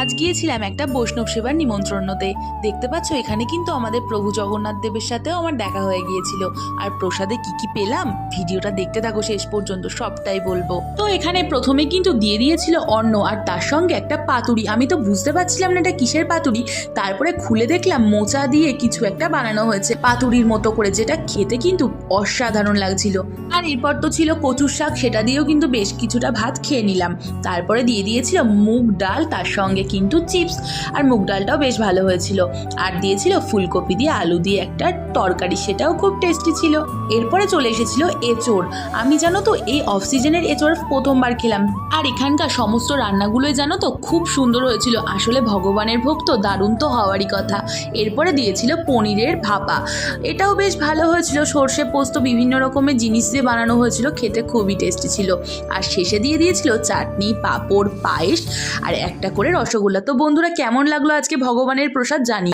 আজ গিয়েছিলাম একটা বৈষ্ণব সেবার নিমন্ত্রণতে। দেখতে পাচ্ছ, এখানে কিন্তু আমাদের প্রভু জগন্নাথ দেবের সাথেও আমার দেখা হয়ে গিয়েছিল। আর প্রসাদে কি কি পেলাম? ভিডিওটা দেখতে থাকো শেষ পর্যন্ত, সবটাই বলব। তো এখানে প্রথমে কিন্তু দিয়ে দিয়েছিল অন্ন, আর তার সঙ্গে একটা পাতুরি। আমি তো বুঝতে পারছিলাম না এটা কিসের পাতুরি। তারপরে খুলে দেখলাম, মোচা দিয়ে কিছু একটা বানানো হয়েছে পাতুরির মতো করে, যেটা খেতে কিন্তু অসাধারণ লাগছিল। আর এরপর তো ছিল কচুর শাক, সেটা দিয়েও কিন্তু বেশ কিছুটা ভাত খেয়ে নিলাম। তারপরে দিয়ে দিয়েছিল মুগ ডাল, তার সঙ্গে কিন্তু চিপস আর মুগ ডালটাও বেশ ভালো হয়েছিল। আর দিয়েছিল ফুলকপি দিয়ে আলু দিয়ে একটা তরকারি, সেটাও খুব টেস্টি ছিল। এরপরে চলে এসেছিল এঁচোড়। আমি জানো তো, এই অফ সিজনের এঁচোড় প্রথমবার খেলাম। আর এখানকার সমস্ত রান্নাগুলোই জানো তো, খুব সুন্দর হয়েছিল। আসলে ভগবানের ভোগ তো দারুণ তো হওয়ারই কথা। এরপরে দিয়েছিল পনিরের ভাপা। এটাও বেশ ভালো হয়েছিল। সর্ষে পোস্ত, বিভিন্ন রকমের জিনিস দিয়ে বানানো হয়েছিল। খেতে খুবই টেস্টি ছিল। আর শেষে দিয়ে দিয়েছিল চাটনি, পাঁপড়, পায়েস। আর একটা রসগোল্লা। তো বন্ধুরা কেমন লাগল আজকে ভগবানের প্রসাদ জানি